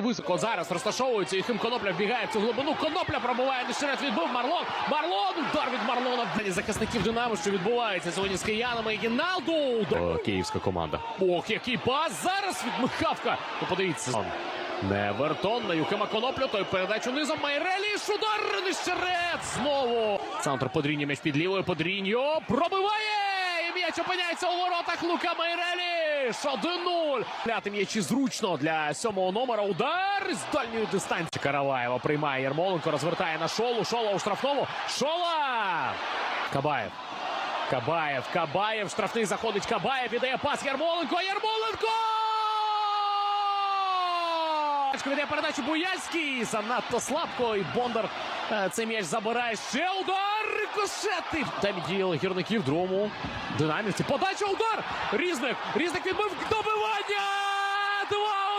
Високо зараз розташовується. Єхим Конопля вбігає в цю глибину. Конопля пробиває дешерет. Відбив Марлон. Марлон. Удар від Марлона. Далі захисників Динамо, що відбувається сьогодні з киянами. Гіналду. О, київська команда. Ох, який пас зараз від Михавка. Ну, подивіться. Невертон на Юхима Коноплю. Той передачу низом. Майреліш. Удар. Нещерет. Знову. Центр Подріньо. М'яч під лівою. Подріньо. Пробиває. М'яч опиняється у воротах Лука Майреліш. 1-0. Пляти м'ячі зручно для сьомого номера. Удар з дальньої дистанції. Караваєва приймає Ярмоленко, розвертає на шолу. Шола у штрафному. Шола! Кабаєв. Кабаєв, Кабаєв, штрафний заходить. Кабаєв віддає пас Ярмоленко. Ярмоленко! Віддає передачу Буяльський. Занадто слабко. І Бондар е, цей м'яч забирає. Ще удар. Рикошети. Там діяли гірників другому динаміці. Подача удар. Різник. Різник відбив добивання. 2-1.